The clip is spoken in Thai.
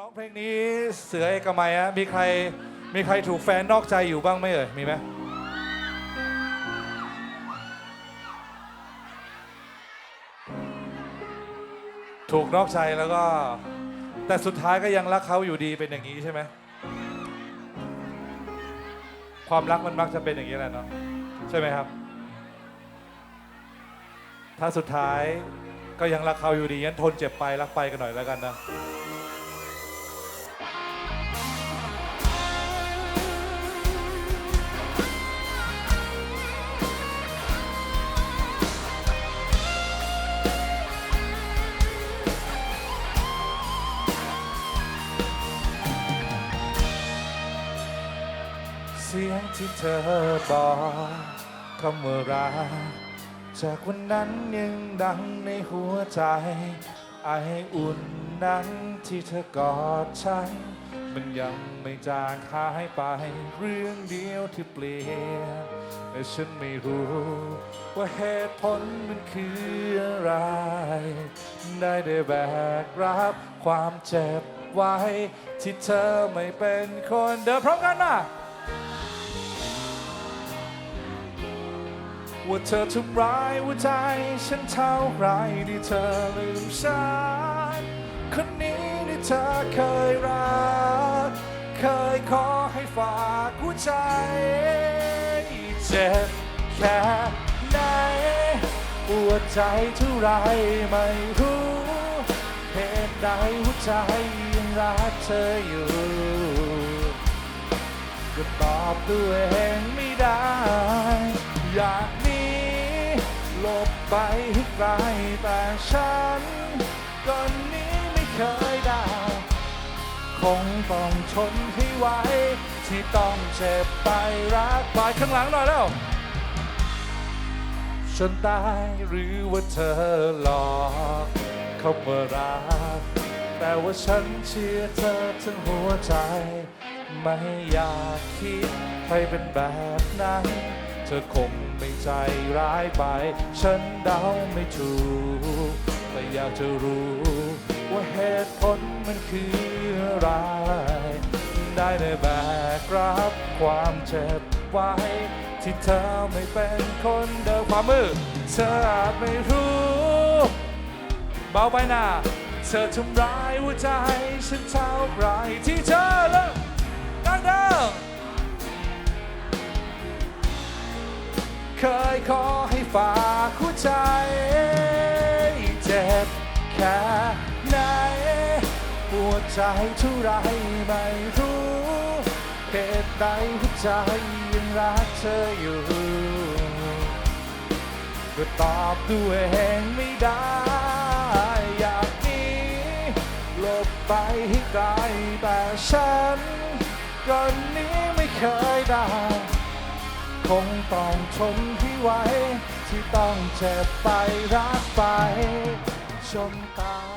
ร้องเพลงนี้เสือเอกมัยอะมีใครมีใครถูกแฟนนอกใจอยู่บ้างไหมเอ่ยมีไหมถูกนอกใจแล้วก็ แต่สุดท้ายก็ยังรักเขาอยู่ดีเป็นอย่างนี้ใช่ไหมความรักมันมักจะเป็นอย่างนี้แหละเนาะใช่ไหมครับ ถ้าสุดท้ายก็ยังรักเขาอยู่ดีงั้นทนเจ็บไปรักไปกันหน่อยแล้วกันนะ สียงที่เธอบอกคำว่ารักจากวันนั้นยังดังในหัวใจ ไออุ่นนั้นที่เธอกอดฉันมันยังไม่จางหายไป เรื่องเดียวที่เปลี่ยนแต่ฉันไม่รู้ ว่าเหตุผลมันคืออะไร ได้ได้แบกรับความเจ็บไว้ ที่เธอไม่เป็นคนเดิมพร้อมกันนะ ว่าเธอทำร้ายหัวใจ ฉันเท่าไรที่เธอลืมฉันคนนี้ที่เธอเคยรัก เคยขอให้ฝากหัวใจ เจ็บแค่ไหนปวดใจเท่าไรไม่รู้เหตุใดหัวใจยังรักเธออยู่ก็ตอบตัวเองไม่ได้อยาก ลบไปให้ไกลแต่ฉันก็หนี้ไม่เคยได้คงต้องทนให้ไหวที่ต้องเจ็บไปรักไปข้างหลังหน่อยแล้วฉันตายหรือว่าเธอหลอกคำว่ารัก แต่ว่าฉันเชื่อเธอทั้งหัวใจ ไม่อยากคิดให้เป็นแบบนั้น ธอคงไม่ใจร้ายไป ฉันเดาไม่ถูกแต่อยากจะรู้ ว่าเหตุผลมันคืออะไร ได้ได้แบกรับความเจ็บไว้ ที่เธอไม่เป็นคนเดิมความมือเธออาจไม่รู้ เบาไปหน้าเธอทำร้ายหัวใจฉันเท่าไรที่เธ เคยขอให้ฝากหัวใจ เจ็บแค่ไหนปวดใจเท่าไรไม่รู้เหตุใดหัวใจยังรักเธออยู่ ก็ตอบด้วยเองไม่ได้ อยากหนีหลบไปให้ไกลแต่ฉันก็หนี้ไม่เคยได้ คงต้องทนที่ไว้ ที่ต้องเจ็บไปรักไป ชมตา